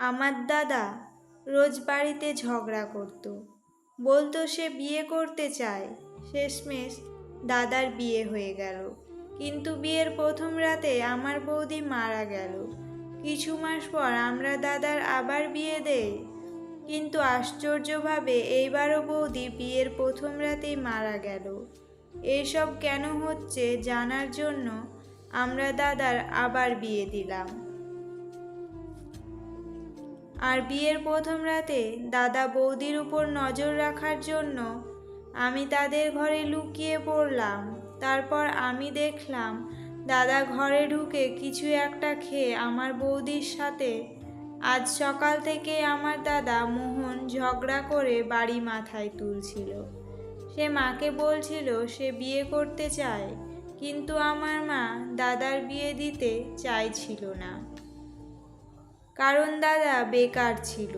আমার দাদা রোজ বাড়িতে ঝগড়া করত। বলতো সে বিয়ে করতে চায়। শেষমেশ দাদার বিয়ে হয়ে গেল। কিন্তু বিয়ের প্রথম রাতে আমার বৌদি মারা গেল। কিছু মাস পর আমরা দাদার আবার বিয়ে দেই। কিন্তু আশ্চর্যভাবে এইবারও বৌদি বিয়ের প্রথম রাতেই মারা গেল। এইসব কেন হচ্ছে জানার জন্য আমরা দাদার আবার বিয়ে দিলাম। আর বিয়ের প্রথম রাতে দাদা বৌদির উপর নজর রাখার জন্য আমি তাদের ঘরে লুকিয়ে পড়লাম। তারপর আমি দেখলাম দাদা ঘরে ঢুকে কিছু একটা খেয়ে আমার বৌদির সাথে আজ সকাল থেকে আমার দাদা মোহন ঝগড়া করে বাড়ি মাথায় তুলছিল। সে মাকে বলছিল সে বিয়ে করতে চায়, কিন্তু আমার মা দাদার বিয়ে দিতে চাইছিল না। কারণ দাদা বেকার ছিল।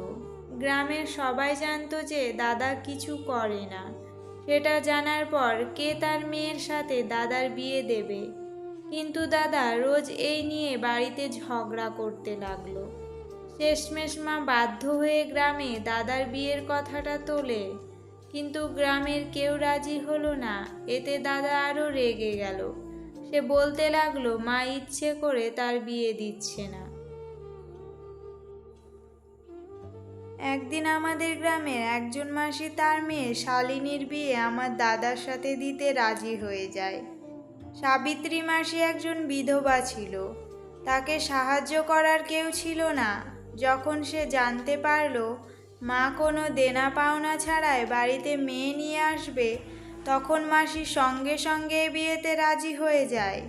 গ্রামের সবাই জানতো যে দাদা কিছু করে না। সেটা জানার পর কে তার মেয়ের সাথে দাদার বিয়ে দেবে। কিন্তু দাদা রোজ এই নিয়ে বাড়িতে ঝগড়া করতে লাগল। শেষমেশ মা বাধ্য হয়ে গ্রামে দাদার বিয়ের কথাটা তোলে। কিন্তু গ্রামের কেউ রাজি হলো না, এতে দাদা আরও রেগে গেল। সে বলতে লাগল, মা ইচ্ছে করে তার বিয়ে দিচ্ছে না। একদিন আমাদের গ্রামের একজন মাসি তার মেয়ে শালিনীর বিয়ে আমার দাদার সাথে দিতে রাজি হয়ে যায়। সাবিত্রী মাসি একজন বিধবা ছিল। তাকে সাহায্য করার কেউ ছিল না। যখন সে জানতে পারল মা কোনো দেনা পাওনা ছাড়াই বাড়িতে মেয়ে নিয়ে আসবে, তখন মাসি সঙ্গে সঙ্গে বিয়েতে রাজি হয়ে যায়।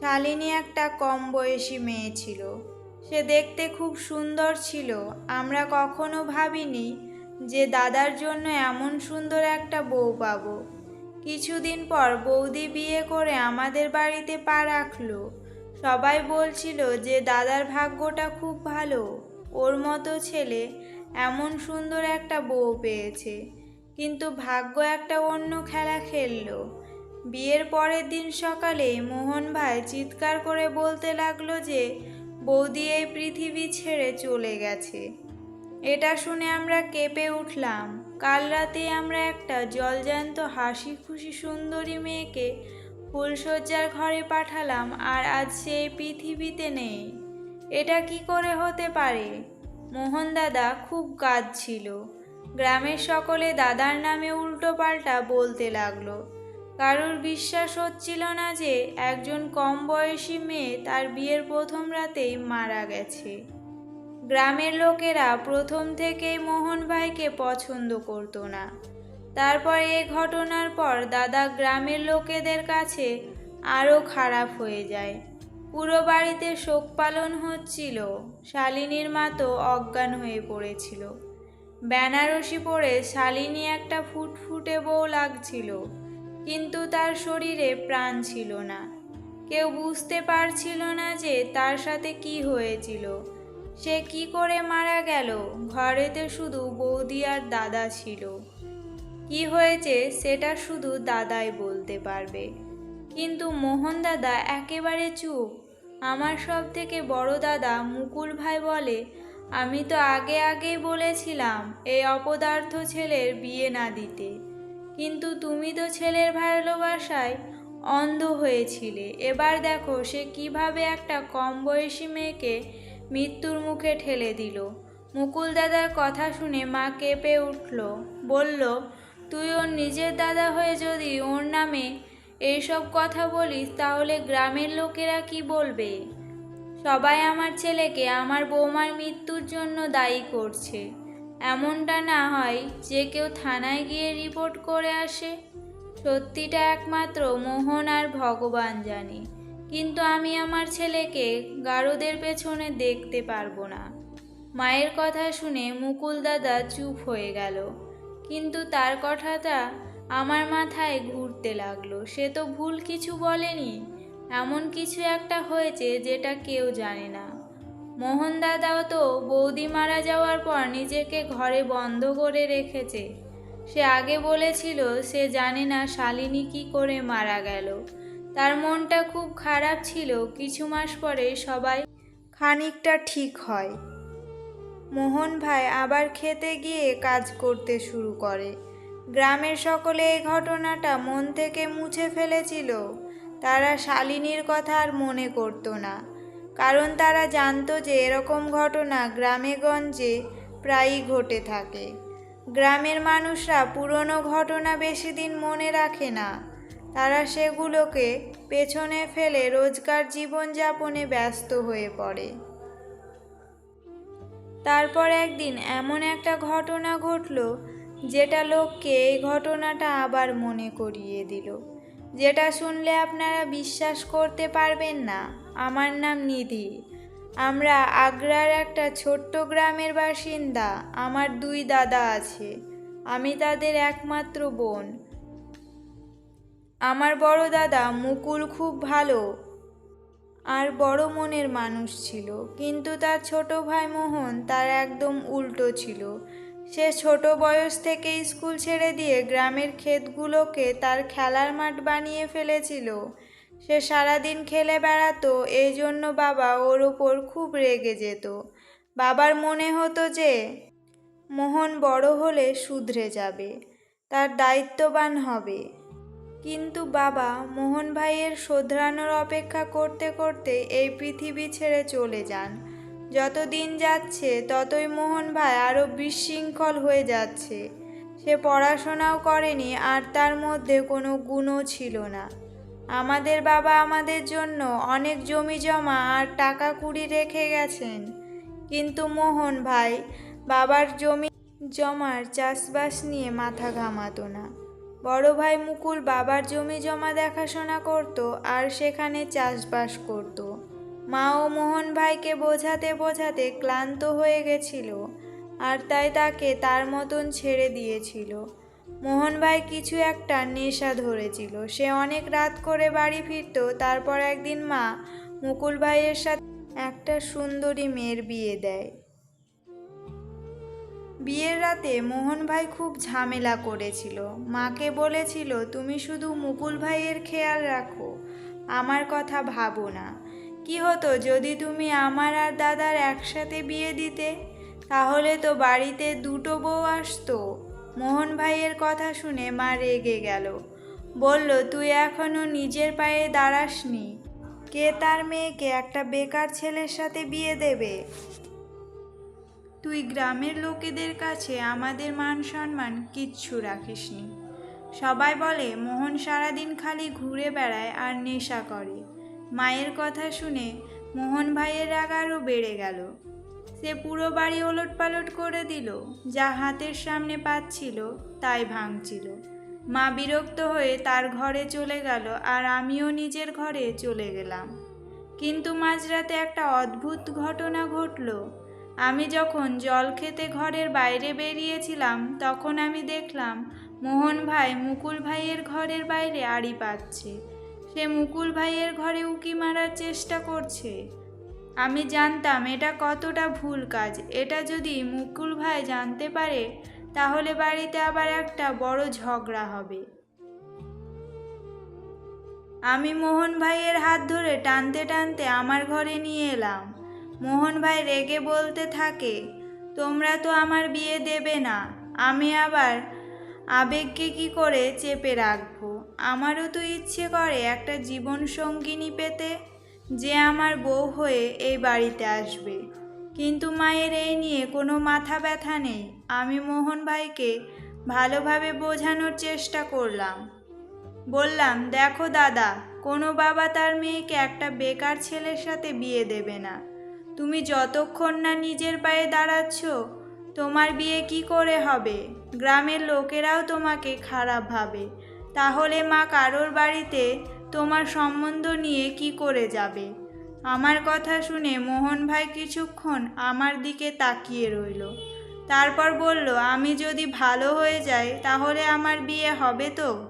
শালিনী একটা কম বয়সী মেয়ে ছিল। সে দেখতে খুব সুন্দর ছিল। আমরা কখনো ভাবিনি যে দাদার জন্য এমন সুন্দর একটা বউ পাবো। কিছুদিন পর বৌদি বিয়ে করে আমাদের বাড়িতে পা রাখল। সবাই বলছিল যে দাদার ভাগ্যটা খুব ভালো। ওর মতো ছেলে এমন সুন্দর একটা বউ পেয়েছে। কিন্তু ভাগ্য একটা অন্য খেলা খেললো। বিয়ের পরের দিন সকালে মোহন ভাই চিৎকার করে বলতে লাগল যে বৌদি এই পৃথিবী ছেড়ে চলে গেছে। এটা শুনে আমরা কেঁপে উঠলাম। কাল রাতে আমরা একটা জলজান্ত হাসি খুশি সুন্দরী মেয়েকে ফুলশয্যার ঘরে পাঠালাম আর আজ সে পৃথিবীতে নেই। এটা কি করে হতে পারে? মোহন দাদা খুব কাঁদছিল। গ্রামের সকলে দাদার নামে উল্টো পাল্টা বলতে লাগল। কারোর বিশ্বাস হচ্ছিল না যে একজন কম বয়সী মেয়ে তার বিয়ের প্রথম রাতেই মারা গেছে। গ্রামের লোকেরা প্রথম থেকেই মোহন ভাইকে পছন্দ করতো না। তারপর এ ঘটনার পর দাদা গ্রামের লোকেদের কাছে আরও খারাপ হয়ে যায়। পুরো বাড়িতে শোক পালন হচ্ছিল, শালিনীর মা তো অজ্ঞান হয়ে পড়েছিল। বেনারসি পরে শালিনী একটা ফুটফুটে বউ লাগছিল। কিন্তু তার শরীরে প্রাণ ছিল না। কেউ বুঝতে পারছিল না যে তার সাথে কি হয়েছিল। সে কি করে মারা গেল? ঘরেতে শুধু বৌদি আর দাদা ছিল। কি হয়েছে সেটা শুধু দাদাই বলতে পারবে। কিন্তু মোহন দাদা একেবারে চুপ। আমার সব থেকে বড় দাদা মুকুল ভাই বলে, আমি তো আগে আগেই বলেছিলাম, এই অপদার্থ ছেলের বিয়ে না দিতে। কিন্তু তুমি তো ছেলের ভালোবাসায় অন্ধ হয়েছিলে। এবার দেখো সে কীভাবে একটা কম বয়সী মেয়েকে মৃত্যুর মুখে ঠেলে দিল। মুকুল দাদার কথা শুনে মা কেঁপে উঠল, বলল, তুই ওর নিজের দাদা হয়ে যদি ওর নামে এইসব কথা বলিস, তাহলে গ্রামের লোকেরা কি বলবে? সবাই আমার ছেলেকে, আমার বৌমার মৃত্যুর জন্য দায়ী করছে। এমনটা না হয় যে কেউ থানায় গিয়ে রিপোর্ট করে আসে। সত্যিটা একমাত্র মোহন আর ভগবান জানে। কিন্তু আমি আমার ছেলেকে গারদের পেছনে দেখতে পারব না। মায়ের কথা শুনে মুকুল দাদা চুপ হয়ে গেল। কিন্তু তার কথাটা আমার মাথায় ঘুরতে লাগল। সে তো ভুল কিছু বলেনি। এমন কিছু একটা হয়েছে যেটা কেউ জানে না। মোহন দাদাও তো বৌদি মারা যাওয়ার পর নিজেকে ঘরে বন্ধ করে রেখেছে। সে আগে বলেছিল, সে জানে না শালিনী কি করে মারা গেল। তার মনটা খুব খারাপ ছিল। কিছু মাস পরে সবাই খানিকটা ঠিক হয়। মোহন ভাই আবার খেতে গিয়ে কাজ করতে শুরু করে। গ্রামের সকলে এই ঘটনাটা মন থেকে মুছে ফেলেছিল। তারা শালিনীর কথা আর মনে করতো না। কারণ তারা জানতো যে এরকম ঘটনা গ্রামে গঞ্জে প্রায়ই ঘটে থাকে। গ্রামের মানুষরা পুরনো ঘটনা বেশি দিন মনে রাখে না। তারা সেগুলোকে পেছনে ফেলে রোজকার জীবনযাপনে ব্যস্ত হয়ে পড়ে। তারপর একদিন এমন একটা ঘটনা ঘটলো যেটা লোককে এই ঘটনাটা আবার মনে করিয়ে দিল। যেটা শুনলে আপনারা বিশ্বাস করতে পারবেন না। আমার নাম নিধি। আমরা আগ্রার একটা ছোট্ট গ্রামের বাসিন্দা। আমার দুই দাদা আছে। আমি তাদের একমাত্র বোন। আমার বড় দাদা মুকুল খুব ভালো আর বড় মনের মানুষ ছিল। কিন্তু তার ছোট ভাই মোহন তার একদম উল্টো ছিল। সে ছোট বয়স থেকে স্কুল ছেড়ে দিয়ে গ্রামের ক্ষেতগুলোকে তার খেলার মাঠ বানিয়ে ফেলেছিল। সে সারাদিন খেলে বেড়াতো এই জন্য বাবা ওর ওপর খুব রেগে যেত। বাবার মনে হতো যে, মোহন বড় হলে শুধরে যাবে, তার দায়িত্ববান হবে। কিন্তু বাবা মোহন ভাইয়ের শোধরানোর অপেক্ষা করতে করতে এই পৃথিবী ছেড়ে চলে যান। যত দিন যাচ্ছে, ততই মোহন ভাই আরও বিশৃঙ্খল হয়ে যাচ্ছে। সে পড়াশোনাও করেনি, আর তার মধ্যে কোনো গুণও ছিল না। আমাদের বাবা আমাদের জন্য অনেক জমি জমা আর টাকা কুড়ি রেখে গেছেন। কিন্তু মোহন ভাই, বাবার জমি জমার চাষবাস নিয়ে মাথা ঘামাতো না। বড় ভাই মুকুল বাবার জমি জমা দেখাশোনা করত আর সেখানে চাষবাস করত। মা ও মোহন ভাইকে বোঝাতে বোঝাতে ক্লান্ত হয়ে গেছিল আর তাই তাকে তার মতন ছেড়ে দিয়েছিল। মোহন ভাই কিছু একটা নেশা ধরেছিল। সে অনেক রাত করে বাড়ি ফিরত, তারপর একদিন মা মুকুল ভাইয়ের সাথে একটা সুন্দরী মেয়ের বিয়ে দেয়। বিয়ের রাতে মোহন ভাই খুব ঝামেলা করেছিল। মাকে বলেছিল, তুমি শুধু মুকুল ভাইয়ের খেয়াল রাখো, আমার কথা ভাবো না। কি হতো যদি তুমি আমার আর দাদার একসাথে বিয়ে দিতে? তাহলে তো বাড়িতে দুটো বউ আসতো। মোহন ভাইয়ের কথা শুনে মা রেগে গেল। বলল, তুই এখনও নিজের পায়ে দাঁড়াসনি। কে তার মেয়েকে একটা বেকার ছেলের সাথে বিয়ে দেবে? তুই গ্রামের লোকেদের কাছে আমাদের মান সম্মান কিচ্ছু রাখিসনি। সবাই বলে, মোহন সারাদিন খালি ঘুরে বেড়ায় আর নেশা করে। মায়ের কথা শুনে মোহন ভাইয়ের রাগ আরও বেড়ে গেল। সে পুরো বাড়ি ওলট পালট করে দিল, যা হাতের সামনে পাচ্ছিল তাই ভাঙছিল। মা বিরক্ত হয়ে তার ঘরে চলে গেল আর আমিও নিজের ঘরে চলে গেলাম। কিন্তু মাঝরাতে একটা অদ্ভুত ঘটনা ঘটলো। আমি যখন জল খেতে ঘরের বাইরে বেরিয়েছিলাম, তখন আমি দেখলাম মোহন ভাই মুকুল ভাইয়ের ঘরের বাইরে আড়ি পাচ্ছে। সে মুকুল ভাইয়ের ঘরে উকি মারার চেষ্টা করছে। আমি জানতাম এটা কতটা ভুল কাজ। এটা যদি মুকুল ভাই জানতে পারে, তাহলে বাড়িতে আবার একটা বড় ঝগড়া হবে। আমি মোহন ভাইয়ের হাত ধরে টানতে টানতে আমার ঘরে নিয়ে এলাম। মোহন ভাই রেগে বলতে থাকে, তোমরা তো আমার বিয়ে দেবে না, আমি আবার আবেগকে কি করে চেপে রাখব? আমারও তো ইচ্ছে করে একটা জীবন সঙ্গিনী পেতে। যে আমার বউ হয়ে এই বাড়িতে আসবে। কিন্তু মায়ের এই নিয়ে কোনো মাথা ব্যথা নেই। আমি মোহন ভাইকে ভালোভাবে বোঝানোর চেষ্টা করলাম। বললাম, দেখো দাদা, কোনো বাবা তার মেয়েকে একটা বেকার ছেলের সাথে বিয়ে দেবে না। তুমি যতক্ষণ না নিজের পায়ে দাঁড়াচ্ছ, তোমার বিয়ে কি করে হবে? গ্রামের লোকেরাও তোমাকে খারাপ ভাবে। তাহলে মা কারোর বাড়িতে তোমার সম্বন্ধ নিয়ে কি করে যাবে? আমার কথা শুনে মোহন ভাই কিছুক্ষণ আমার দিকে তাকিয়ে রইল। তারপর বলল, আমি যদি ভালো হয়ে যাই, তাহলে আমার বিয়ে হবে তো?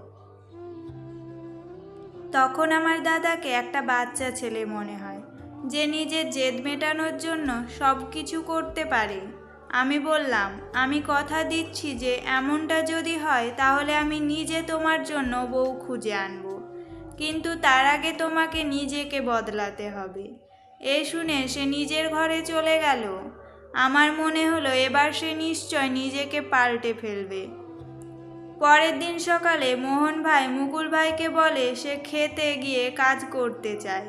তখন আমার দাদাকে একটা বাচ্চা ছেলে মনে হয়, যে নিজের জেদ মেটানোর জন্য সব কিছু করতে পারে। আমি বললাম, আমি কথা দিচ্ছি যে, এমনটা যদি হয়, তাহলে আমি নিজে তোমার জন্য বউ খুঁজে আনব। কিন্তু তার আগে তোমাকে নিজেকে বদলাতে হবে। এ শুনে সে নিজের ঘরে চলে গেল। আমার মনে হলো এবার সে নিশ্চয় নিজেকে পাল্টে ফেলবে। পরের দিন সকালে মোহন ভাই মুকুল ভাইকে বলে সে খেতে গিয়ে কাজ করতে চায়।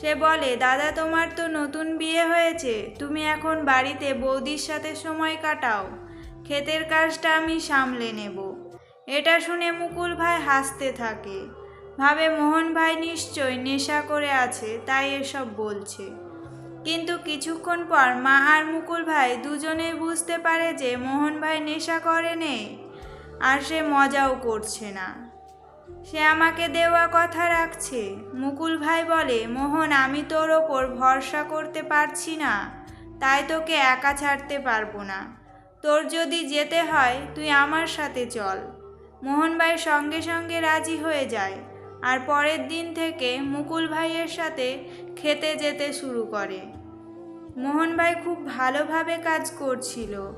সে বলে, দাদা, তোমার তো নতুন বিয়ে হয়েছে। তুমি এখন বাড়িতে বৌদির সাথে সময় কাটাও। ক্ষেতের কাজটা আমি সামলে নেব। এটা শুনে মুকুল ভাই হাসতে থাকে। ভাবে মোহন ভাই নিশ্চয় নেশা করে আছে, তাই এসব বলছে। কিন্তু কিছুক্ষণ পর মা আর মুকুল ভাই দুজনেই বুঝতে পারে যে মোহন ভাই নেশা করে নেই আর সে মজাও করছে না। সে আমাকে দেওয়া কথা রাখছে। মুকুল ভাই বলে, মোহন, আমি তোর ওপর ভরসা করতে পারছি না, তাই তোকে একা ছাড়তে পারব না। তোর যদি যেতে হয়, তুই আমার সাথে চল। মোহন ভাই সঙ্গে সঙ্গে রাজি হয়ে যায়। আর পরের দিন থেকে মুকুল ভাইয়ের সাথে খেতে যেতে শুরু করে। মোহন ভাই খুব ভালোভাবে কাজ করছিল।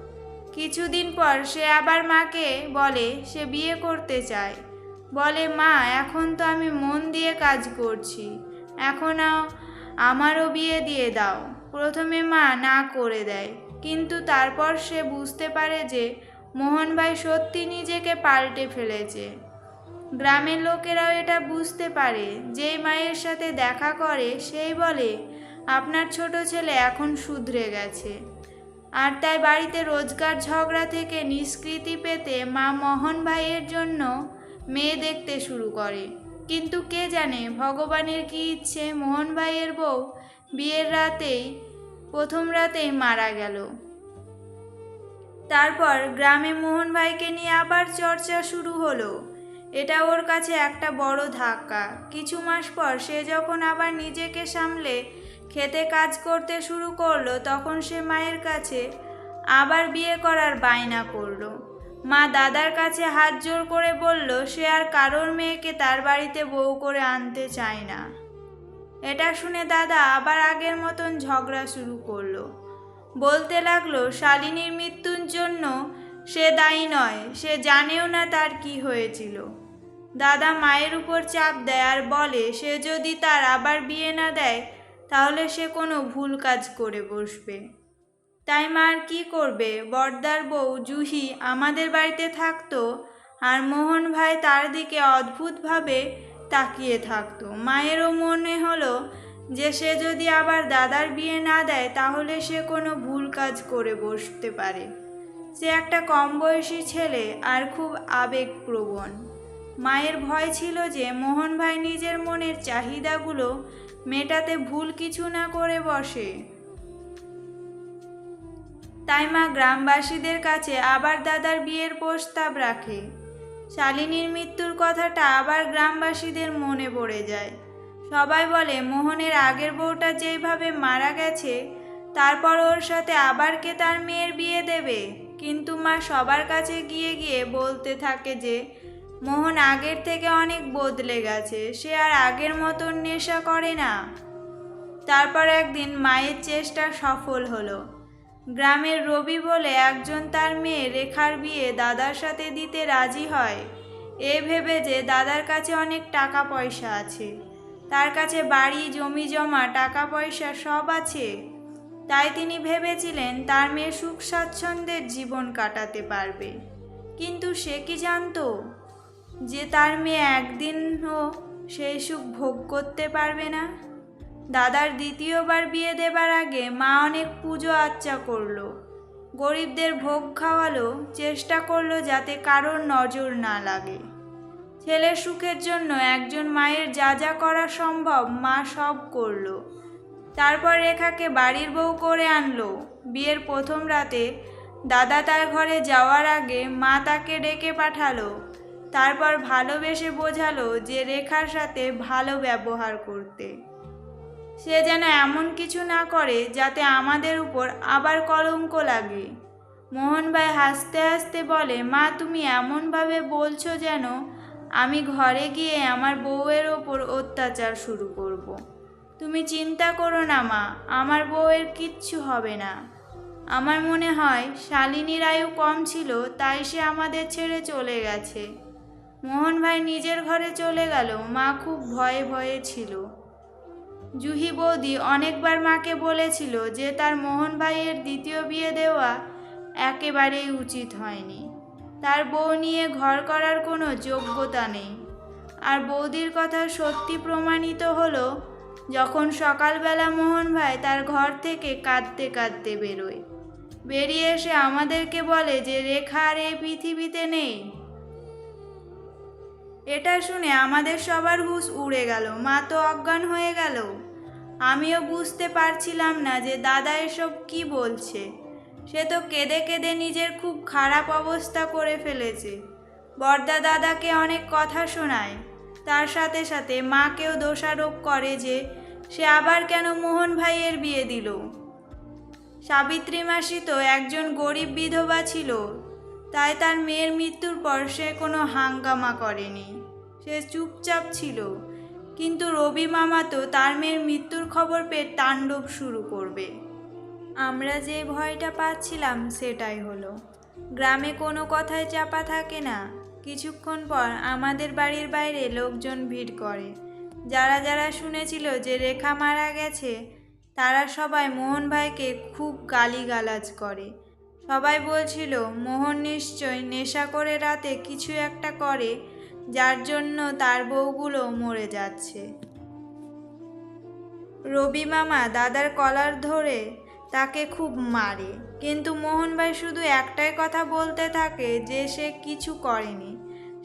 কিছুদিন পর সে আবার মাকে বলে সে বিয়ে করতে চায়। বলে, মা, এখন তো আমি মন দিয়ে কাজ করছি। এখন আমারও বিয়ে দিয়ে দাও। প্রথমে মা না করে দেয়। কিন্তু তারপর সে বুঝতে পারে যে মোহন ভাই সত্যি নিজেকে পাল্টে ফেলেছে। গ্রামের লোকেরাও এটা বুঝতে পারে। যেই মায়ের সাথে দেখা করে, সেই বলে, আপনার ছোট ছেলে এখন শুধরে গেছে। আর তাই বাড়িতে রোজগার ঝগড়া থেকে নিষ্কৃতি পেতে মা মোহন ভাইয়ের জন্য মেয়ে দেখতে শুরু করে। কিন্তু কে জানে, ভগবানের কি ইচ্ছে, মোহন ভাইয়ের বউ বিয়ের রাতেই, প্রথম রাতেই মারা গেল। তারপর গ্রামে মোহন ভাইকে নিয়ে আবার চর্চা শুরু হলো। এটা ওর কাছে একটা বড় ধাক্কা। কিছু মাস পর সে যখন আবার নিজেকে সামলে খেতে কাজ করতে শুরু করল, তখন সে মায়ের কাছে আবার বিয়ে করার বায়না করল। মা দাদার কাছে হাত জোর করে বলল, সে আর কারোর মেয়েকে তার বাড়িতে বউ করে আনতে চায় না। এটা শুনে দাদা আবার আগের মতন ঝগড়া শুরু করল। বলতে লাগল, শালিনীর মৃত্যুর জন্য সে দায়ী নয়, সে জানেও না তার কি হয়েছিল। দাদা মায়ের উপর চাপ দেয় আর বলে সে যদি তার আবার বিয়ে না দেয়, তাহলে সে কোনো ভুল কাজ করে বসবে। তাই মা আর কি করবে? বর্দার বউ জুহি আমাদের বাড়িতে থাকতো আর মোহন ভাই তার দিকে অদ্ভুতভাবে তাকিয়ে থাকতো। মায়েরও মনে হলো যে সে যদি আবার দাদার বিয়ে না দেয়, তাহলে সে কোনো ভুল কাজ করে বসতে পারে। সে একটা কম বয়সী ছেলে আর খুব আবেগপ্রবণ। মায়ের ভয় ছিল যে মোহন ভাই নিজের মনের চাহিদাগুলো মেটাতে ভুল কিছু না করে বসে। তাই মা গ্রামবাসীদের কাছে আবার দাদার বিয়ের প্রস্তাব রাখে। শালিনীর মৃত্যুর কথাটা আবার গ্রামবাসীদের মনে পড়ে যায়। সবাই বলে, মোহনের আগের বউটা যেভাবে মারা গেছে, তারপর ওর সাথে আবার কে তার মেয়ের বিয়ে দেবে? কিন্তু মা সবার কাছে গিয়ে গিয়ে বলতে থাকে যে মোহন আগের থেকে অনেক বদলে গেছে, সে আর আগের মতন নেশা করে না। তারপর একদিন মায়ের চেষ্টা সফল হলো। গ্রামের রবি বলে একজন তার মেয়ে রেখার বিয়ে দাদার সাথে দিতে রাজি হয়। এ ভেবে যে দাদার কাছে অনেক টাকা পয়সা আছে। তার কাছে বাড়ি, জমি জমা টাকা পয়সা সব আছে। তাই তিনি ভেবেছিলেন তার মেয়ে সুখ স্বাচ্ছন্দ্যের জীবন কাটাতে পারবে। কিন্তু সে কি জানতো? যে তার মেয়ে একদিনও সেই সুখ ভোগ করতে পারবে না। দাদার দ্বিতীয়বার বিয়ে দেবার আগে মা অনেক পুজো আচ্চা করল। গরিবদের ভোগ খাওয়ালো, চেষ্টা করল যাতে কারোর নজর না লাগে। ছেলের সুখের জন্য একজন মায়ের যা যা করা সম্ভব মা সব করল। তারপর রেখাকে বাড়ির বউ করে আনলো। বিয়ের প্রথম রাতে দাদা তার ঘরে যাওয়ার আগে মা তাকে ডেকে পাঠালো। তারপর ভালোবেসে বোঝালো যে রেখার সাথে ভালো ব্যবহার করতে। সে যেন এমন কিছু না করে যাতে আমাদের উপর আবার কলঙ্ক লাগে। মোহন ভাই হাসতে হাসতে বলে, মা, তুমি এমনভাবে বলছো যেন আমি ঘরে গিয়ে আমার বউয়ের ওপর অত্যাচার শুরু করব। তুমি চিন্তা করো না, মা, আমার বউয়ের কিচ্ছু হবে না। আমার মনে হয় শালিনীর আয়ু কম ছিল, তাই সে আমাদের ছেড়ে চলে গেছে। মোহন ভাই নিজের ঘরে চলে গেল। মা খুব ভয়ে ভয়ে ছিল। জুহি বৌদি অনেকবার মাকে বলেছিল যে তার মোহন ভাইয়ের দ্বিতীয় বিয়ে দেওয়া একেবারেই উচিত হয়নি। তার বউ নিয়ে ঘর করার কোনো যোগ্যতা নেই। আর বৌদির কথা সত্যি প্রমাণিত হলো যখন সকালবেলা মোহন ভাই তার ঘর থেকে কাঁদতে কাঁদতে বেরোয়। বেরিয়ে এসে আমাদেরকে বলে যে রেখা আর এই পৃথিবীতে নেই। এটা শুনে আমাদের সবার হুঁশ উড়ে গেল, মা তো অজ্ঞান হয়ে গেল। আমিও বুঝতে পারছিলাম না যে দাদা এসব কি বলছে। সে তো কেঁদে কেঁদে নিজের খুব খারাপ অবস্থা করে ফেলেছে। বর্দা দাদাকে অনেক কথা শোনায়। তার সাথে সাথে মাকেও দোষারোপ করে যে সে আবার কেন মোহন ভাইয়ের বিয়ে দিল। সাবিত্রী মাসি তো একজন গরিব বিধবা ছিল। তাই তার মেয়ের মৃত্যুর পর সে কোনো হাঙ্গামা করেনি। সে চুপচাপ ছিল। কিন্তু রবি মামা তো তার মেয়ের মৃত্যুর খবর পেয়ে তাণ্ডব শুরু করবে। আমরা যে ভয়টা পাচ্ছিলাম সেটাই হলো। গ্রামে কোনো কথায় চাপা থাকে না। কিছুক্ষণ পর আমাদের বাড়ির বাইরে লোকজন ভিড় করে। যারা যারা শুনেছিল যে রেখা মারা গেছে, তারা সবাই মোহন ভাইকে খুব গালিগালাজ করে। সবাই বলছিল, মোহন নিশ্চয় নেশা করে রাতে কিছু একটা করে, যার জন্য তার বউগুলো মরে যাচ্ছে। রবি মামা দাদার কলার ধরে তাকে খুব মারে, কিন্তু মোহন ভাই শুধু একটাই কথা বলতে থাকে যে সে কিছু করেনি।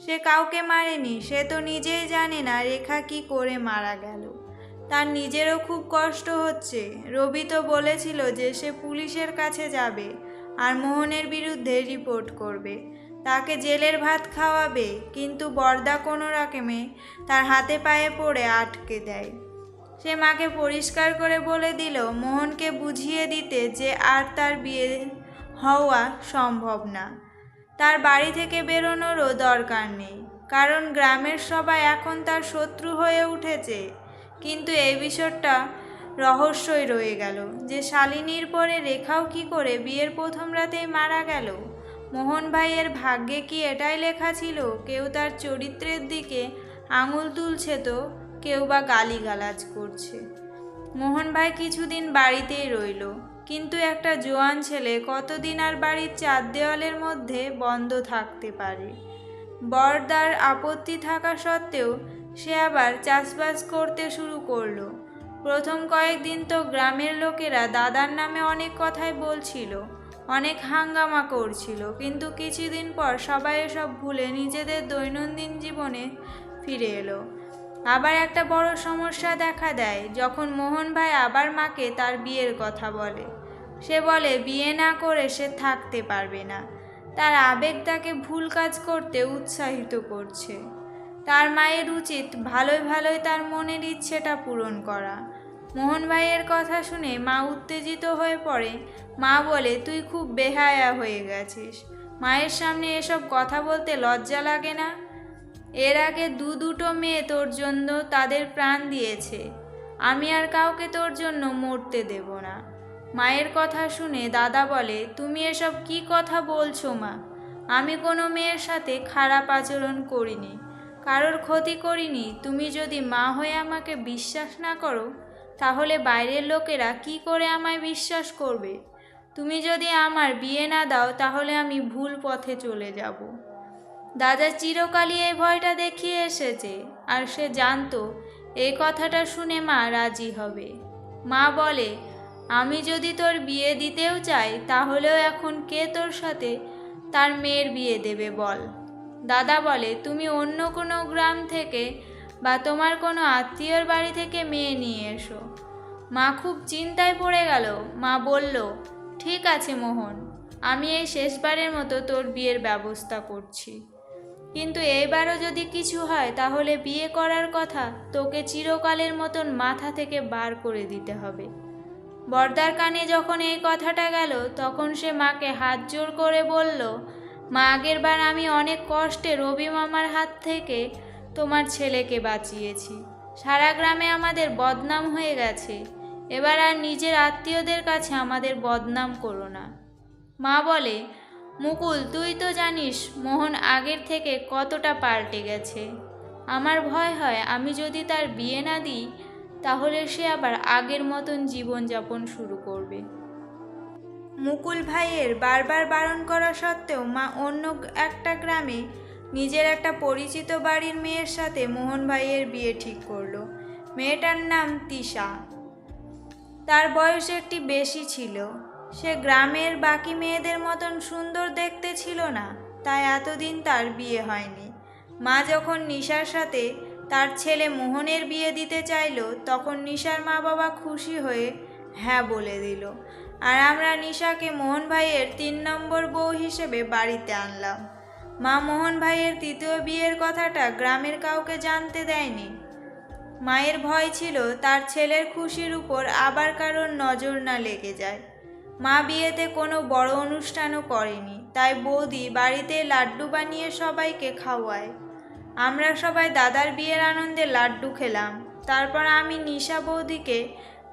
সে কাউকে মারেনি, সে তো নিজেই জানে না রেখা কি করে মারা গেল। তার নিজেরও খুব কষ্ট হচ্ছে। রবি তো বলেছিল যে সে পুলিশের কাছে যাবে আর মোহনের বিরুদ্ধে রিপোর্ট করবে। তাকে জেলের ভাত খাওয়াবে, কিন্তু বর্দা কোনো রকমে তার হাতে পায়ে পড়ে আটকে দেয়। সে মাকে পরিষ্কার করে বলে দিল, মোহনকে বুঝিয়ে দিতে যে আর তার বিয়ে হওয়া সম্ভব না। তার বাড়ি থেকে বেরোনোরও দরকার নেই, কারণ গ্রামের সবাই এখন তার শত্রু হয়ে উঠেছে। কিন্তু এই বিষয়টা রহস্যই রয়ে গেল। যে শালিনীর পরে রেখাও কি করে বিয়ের প্রথম রাতেই মারা গেল? মোহন ভাইয়ের ভাগ্যে কি এটাই লেখা ছিল? কেউ তার চরিত্রের দিকে আঙুল তুলছে তো, কেউ বা গালিগালাজ করছে। মোহন ভাই কিছুদিন বাড়িতেই রইল। কিন্তু একটা জোয়ান ছেলে কতদিন আর বাড়ির চার দেওয়ালের মধ্যে বন্ধ থাকতে পারে? বরদার আপত্তি থাকা সত্ত্বেও সে আবার চাষবাস করতে শুরু করল। প্রথম কয়েকদিন তো গ্রামের লোকেরা দাদার নামে অনেক কথাই বলছিল, অনেক হাঙ্গামা করছিল, কিন্তু কিছুদিন পর সবাই এসব ভুলে নিজেদের দৈনন্দিন জীবনে ফিরে এলো। আবার একটা বড় সমস্যা দেখা দেয়, যখন মোহন ভাই আবার মাকে তার বিয়ের কথা বলে। সে বলে, বিয়ে না করে সে থাকতে পারবে না। তার আবেগ তাকে ভুল কাজ করতে উৎসাহিত করছে। তার মায়ের উচিত ভালোই ভালোই তার মনের ইচ্ছেটা পূরণ করা। মোহন ভাইয়ের কথা শুনে মা উত্তেজিত হয়ে পড়ে। মা বলে, তুই খুব বেহায়া হয়ে গেছিস। মায়ের সামনে এসব কথা বলতে লজ্জা লাগে না? এর আগে দু দুটো মেয়ে তোর জন্য তাদের প্রাণ দিয়েছে। আমি আর কাউকে তোর জন্য মরতে দেব না। মায়ের কথা শুনে দাদা বলে, তুমি এসব কি কথা বলছো মা? আমি কোনো মেয়ের সাথে খারাপ আচরণ করিনি। কারোর ক্ষতি করিনি। তুমি যদি মা হয়ে আমাকে বিশ্বাস না করো তাহলে বাইরের লোকেরা কি করে আমায় বিশ্বাস করবে? তুমি যদি আমার বিয়ে না দাও, তাহলে আমি ভুল পথে চলে যাব। দাদা চিরকালই এই ভয়টা দেখিয়ে এসেছে, আর সে জানতো এই কথাটা শুনে মা রাজি হবে। মা বলে, আমি যদি তোর বিয়ে দিতেও চাই, তাহলেও এখন কে তোর সাথে তার মেয়ের বিয়ে দেবে বল? দাদা বলে, তুমি অন্য কোনো গ্রাম থেকে বা তোমার কোনো আত্মীয়র বাড়ি থেকে মেয়ে নিয়ে এসো। মা খুব চিন্তায় পড়ে গেল। মা বলল, ঠিক আছে মোহন, আমি এই শেষবারের মতো তোর বিয়ের ব্যবস্থা করছি। কিন্তু এইবারও যদি কিছু হয়, তাহলে বিয়ে করার কথা তোকে চিরকালের মতন মাথা থেকে বার করে দিতে হবে। বর্দার কানে যখন এই কথাটা গেল, তখন সে মাকে হাত জোর করে বলল, মা আগের বার আমি অনেক কষ্টে রবি মামার হাত থেকে তোমার ছেলেকে বাঁচিয়েছি। সারা গ্রামে আমাদের বদনাম হয়ে গেছে। এবার আর নিজের আত্মীয়দের কাছে আমাদের বদনাম করো না। মা বলে, মুকুল, তুই তো জানিস, মোহন আগের থেকে কতটা পাল্টে গেছে। আমার ভয় হয় আমি যদি তার বিয়ে না দিই, তাহলে সে আবার আগের মতন জীবনযাপন শুরু করবে। মুকুল ভাইয়ের বারবার বারণ করা সত্ত্বেও মা অন্য একটা গ্রামে নিজের একটা পরিচিত বাড়ির মেয়ের সাথে মোহন ভাইয়ের বিয়ে ঠিক করল। মেয়েটার নাম তিশা। তার বয়স একটি বেশি ছিল। সে গ্রামের বাকি মেয়েদের মতন সুন্দর দেখতে ছিল না, তাই এতদিন তার বিয়ে হয়নি। মা যখন নিশার সাথে তার ছেলে মোহনের বিয়ে দিতে চাইলো, তখন নিশার মা বাবা খুশি হয়ে হ্যাঁ বলে দিল। আর আমরা নিশাকে মোহন ভাইয়ের তিন নম্বর বউ হিসেবে বাড়িতে আনলাম। মা মোহন ভাইয়ের তৃতীয় বিয়ের কথাটা গ্রামের কাউকে জানতে দেয়নি। মায়ের ভয় ছিল তার ছেলের খুশির উপর আবার কারোর নজর না লেগে যায়। মা বিয়েতে কোনো বড় অনুষ্ঠানও করেনি, তাই বৌদি বাড়িতে লাড্ডু বানিয়ে সবাইকে খাওয়ায়। আমরা সবাই দাদার বিয়ের আনন্দে লাড্ডু খেলাম। তারপর আমি নিশা বৌদিকে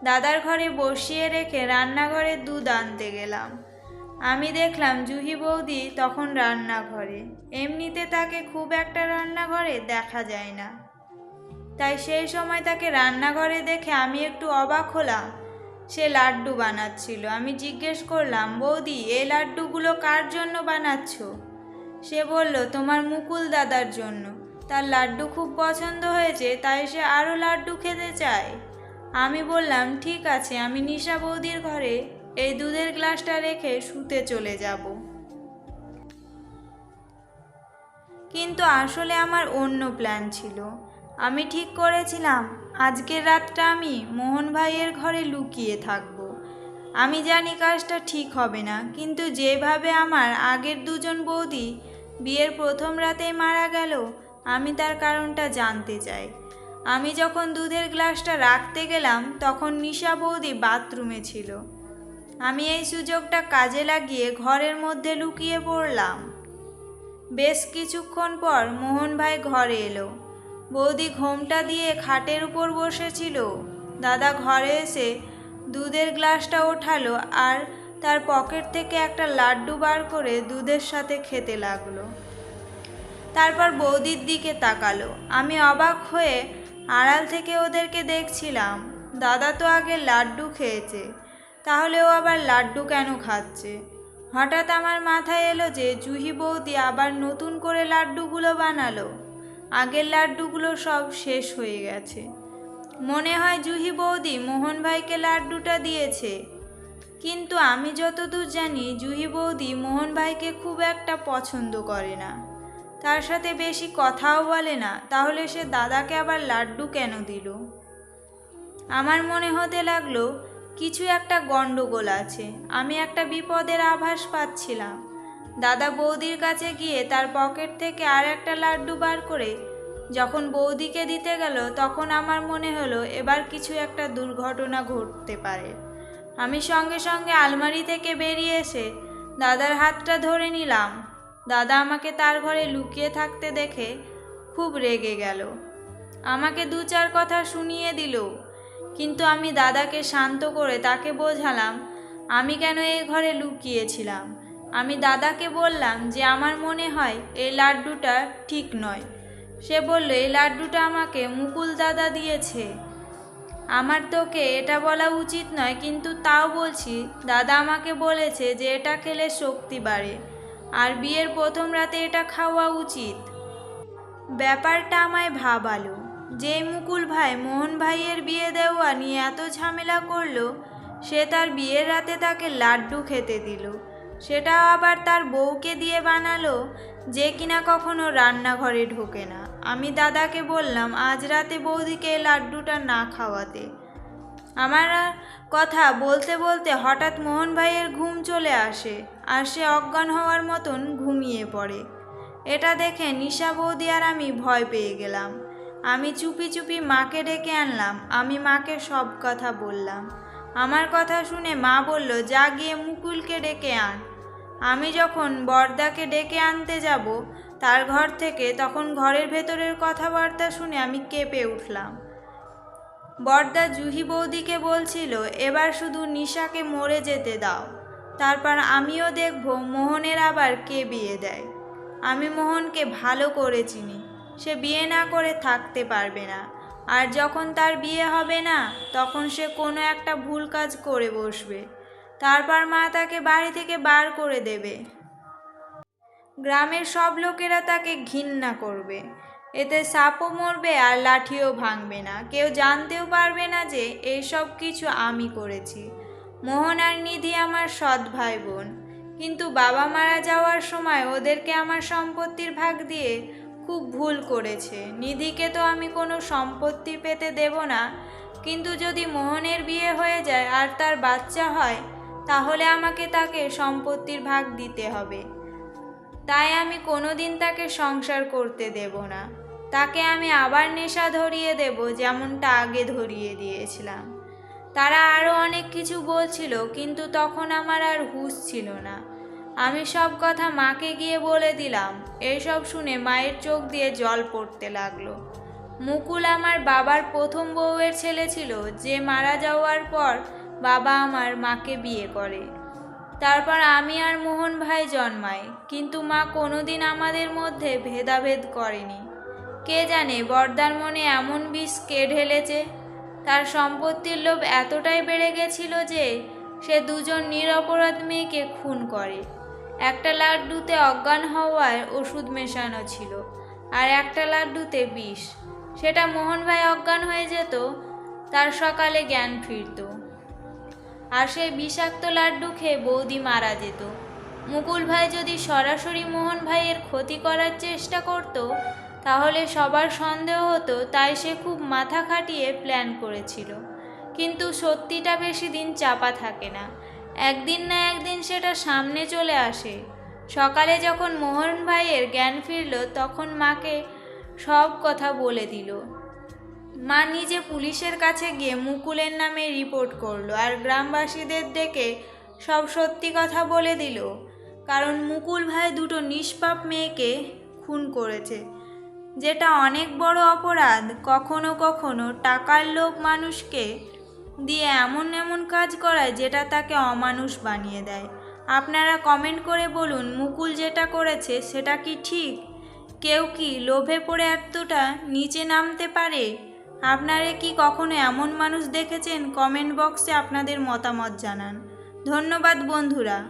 দাদার ঘরে বসিয়ে রেখে রান্নাঘরে দুধ আনতে গেলাম। আমি দেখলাম জুহি বৌদি তখন রান্নাঘরে। এমনিতে তাকে খুব একটা রান্নাঘরে দেখা যায় না। তাই সেই সময় তাকে রান্নাঘরে দেখে আমি একটু অবাক হলাম। সে লাড্ডু বানাচ্ছিল। আমি জিজ্ঞেস করলাম, বৌদি এই লাড্ডুগুলো কার জন্য বানাচ্ছ? সে বলল, তোমার মুকুল দাদার জন্য। তার লাড্ডু খুব পছন্দ হয়েছে, তাই সে আরও লাড্ডু খেতে চায়। আমি বললাম, ঠিক আছে, আমি নিশা বৌদির ঘরে এই দুধের গ্লাসটা রেখে শুতে চলে যাব। কিন্তু আসলে আমার অন্য প্ল্যান ছিল। আমি ঠিক করেছিলাম, আজকের রাতটা আমি মোহন ভাইয়ের ঘরে লুকিয়ে থাকব। আমি জানি কাজটা ঠিক হবে না, কিন্তু যেভাবে আমার আগের দুজন বৌদি বিয়ের প্রথম রাতেই মারা গেল, আমি তার কারণটা জানতে চাই। আমি যখন দুধের গ্লাসটা রাখতে গেলাম, তখন নিশা বৌদি বাথরুমে ছিল। আমি এই সুযোগটা কাজে লাগিয়ে ঘরের মধ্যে লুকিয়ে পড়লাম। বেশ কিছুক্ষণ পর মোহন ভাই ঘরে এলো। বৌদি ঘোমটা দিয়ে খাটের উপর বসেছিল। দাদা ঘরে এসে দুধের গ্লাসটা ওঠালো আর তার পকেট থেকে একটা লাড্ডু বার করে দুধের সাথে খেতে লাগল। তারপর বৌদির দিকে তাকালো। আমি অবাক হয়ে আড়াল থেকে ওদেরকে দেখছিলাম। দাদা তো আগে লাড্ডু খেয়েছে। তাহলে ও আবার লাড্ডু কেন খাচ্ছে? হঠাৎ আমার মাথায় এলো যে জুহি বৌদি আবার নতুন করে লাড্ডুগুলো বানালো। আগের লাড্ডুগুলো সব শেষ হয়ে গেছে। মনে হয় জুহি বৌদি মোহন ভাইকে লাড্ডুটা দিয়েছে। কিন্তু আমি যতদূর জানি, জুহি বৌদি মোহন ভাইকে খুব একটা পছন্দ করে না। তার সাথে বেশি কথাও বলে না, তাহলে সে দাদাকে আবার লাড্ডু কেন দিল? আমার মনে হতে লাগল কিছু একটা গণ্ডগোল আছে। আমি একটা বিপদের আভাস পাচ্ছিলাম। দাদা বৌদির কাছে গিয়ে তার পকেট থেকে আর একটা লাড্ডু বার করে যখন বৌদিকে দিতে গেল, তখন আমার মনে হলো এবার কিছু একটা দুর্ঘটনা ঘটতে পারে। আমি সঙ্গে সঙ্গে আলমারি থেকে বেরিয়ে এসে দাদার হাতটা ধরে নিলাম। দাদা আমাকে তার ঘরে লুকিয়ে থাকতে দেখে খুব রেগে গেল। আমাকে দু চার কথা শুনিয়ে দিল কিন্তু আমি দাদাকে শান্ত করে তাকে বোঝালাম, আমি কেন এই ঘরে লুকিয়েছিলাম? আমি দাদাকে বললাম যে আমার মনে হয় এই লাড্ডুটা ঠিক নয়। সে বলল, এই লাড্ডুটা আমাকে মুকুল দাদা দিয়েছে। আমার তোকে এটা বলা উচিত নয়, কিন্তু তাও বলছি, দাদা আমাকে বলেছে যে এটা খেলে শক্তি বাড়ে, আর বিয়ের প্রথম রাতে এটা খাওয়া উচিত। ব্যাপারটা আমায় ভাবালো যে মুকুল ভাই মোহন ভাইয়ের বিয়ে দেওয়া নিয়ে এত ঝামেলা করল, সে তার বিয়ের রাতে তাকে লাড্ডু খেতে দিল। সেটাও আবার তার বউকে দিয়ে বানালো যে কিনা কখনো রান্নাঘরে ঢোকে না। আমি দাদাকে বললাম, আজ রাতে বৌদিকে লাড্ডুটা না খাওয়াতে। আমার কথা বলতে বলতে হঠাৎ মোহন ভাইয়ের ঘুম চলে আসে আর সে অজ্ঞান হওয়ার মতন ঘুমিয়ে পড়ে। এটা দেখে নিশা বৌদি আর আমি ভয় পেয়ে গেলাম। আমি চুপি চুপি মাকে ডেকে আনলাম। আমি মাকে সব কথা বললাম। আমার কথা শুনে মা বলল, যা গিয়ে মুকুলকে ডেকে আন। আমি যখন বর্দাকে ডেকে আনতে যাব, তার ঘর থেকে তখন ঘরের ভেতরের কথাবার্তা শুনে আমি কেঁপে উঠলাম। বর্দা জুহি বৌদিকে বলছিল, এবার শুধু নিশাকে মরে যেতে দাও। তারপর আমিও দেখব মোহনের আবার কে বিয়ে দেয়। আমি মোহনকে ভালো করে চিনি। সে বিয়ে না করে থাকতে পারবে না। আর যখন তার বিয়ে হবে না, তখন সে কোনো একটা ভুল কাজ করে বসবে। তারপর মা তাকে বাড়ি থেকে বার করে দেবে। গ্রামের সব লোকেরা তাকে ঘৃণা করবে। এতে সাপও মরবে আর লাঠিও ভাঙবে না। কেউ জানতেও পারবে না যে, এইসব কিছু আমি করেছি। মোহন আর নিধি আমার সৎ ভাই বোন। কিন্তু বাবা মারা যাওয়ার সময় ওদেরকে আমার সম্পত্তির ভাগ দিয়ে খুব ভুল করেছে। নিধিকে তো আমি কোনো সম্পত্তি পেতে দেব না। কিন্তু যদি মোহনের বিয়ে হয়ে যায় আর তার বাচ্চা হয়, তাহলে আমাকে তাকে সম্পত্তির ভাগ দিতে হবে। তাই আমি কোনোদিন তাকে সংসার করতে দেব না। তাকে আমি আবার নেশা ধরিয়ে দেব, যেমনটা আগে ধরিয়ে দিয়েছিলাম। তারা আরও অনেক কিছু বলছিল, কিন্তু তখন আমার আর হুঁশ ছিল না। আমি সব কথা মাকে গিয়ে বলে দিলাম। এইসব শুনে মায়ের চোখ দিয়ে জল পড়তে লাগল। মুকুল আমার বাবার প্রথম বউয়ের ছেলে ছিল, যে মারা যাওয়ার পর বাবা আমার মাকে বিয়ে করে। তারপর আমি আর মোহন ভাই জন্মাই, কিন্তু মা কোনোদিন আমাদের মধ্যে ভেদাভেদ করেনি। কে জানে বর্দার মনে এমন বিষ কে ঢেলেছে? তার সম্পত্তির লোভ এতটাই বেড়ে গেছিল যে সে দুজন নিরপরাধ মেয়েকে খুন করে। একটা লাড্ডুতে অজ্ঞান হওয়ার ওষুধ মেশানো ছিল, আর একটা লাড্ডুতে বিষ। সেটা মোহন ভাই অজ্ঞান হয়ে যেত, তার সকালে জ্ঞান ফিরতো। আর সেই বিষাক্ত লাড্ডু খেয়ে বৌদি মারা যেত। মুকুল ভাই যদি সরাসরি মোহন ভাইয়ের ক্ষতি করার চেষ্টা করত, তাহলে সবার সন্দেহ হতো, তাই সে খুব মাথা খাটিয়ে প্ল্যান করেছিল। কিন্তু সত্যিটা বেশি দিন চাপা থাকে না। একদিন না একদিন সেটা সামনে চলে আসে। সকালে যখন মোহন ভাইয়ের জ্ঞান ফিরল, তখন মাকে সব কথা বলে দিল। মা নিজে পুলিশের কাছে গিয়ে মুকুলের নামে রিপোর্ট করল আর গ্রামবাসীদের ডেকে সব সত্যি কথা বলে দিল। কারণ মুকুল ভাই দুটো নিষ্পাপ মেয়েকে খুন করেছে, যেটা অনেক বড় অপরাধ। কখনো কখনো টাকার লোক মানুষকে দিয়ে এমন এমন কাজ করায় যেটা তাকে অমানুষ বানিয়ে দেয়। আপনারা কমেন্ট করে বলুন, মুকুল যেটা করেছে সেটা কি ঠিক? কেউ কি লোভে পড়ে এতটা নিচে নামতে পারে? আপনারে কি কখনো এমন মানুষ দেখেছেন? কমেন্ট বক্সে আপনাদের মতামত জানান। ধন্যবাদ বন্ধুরা।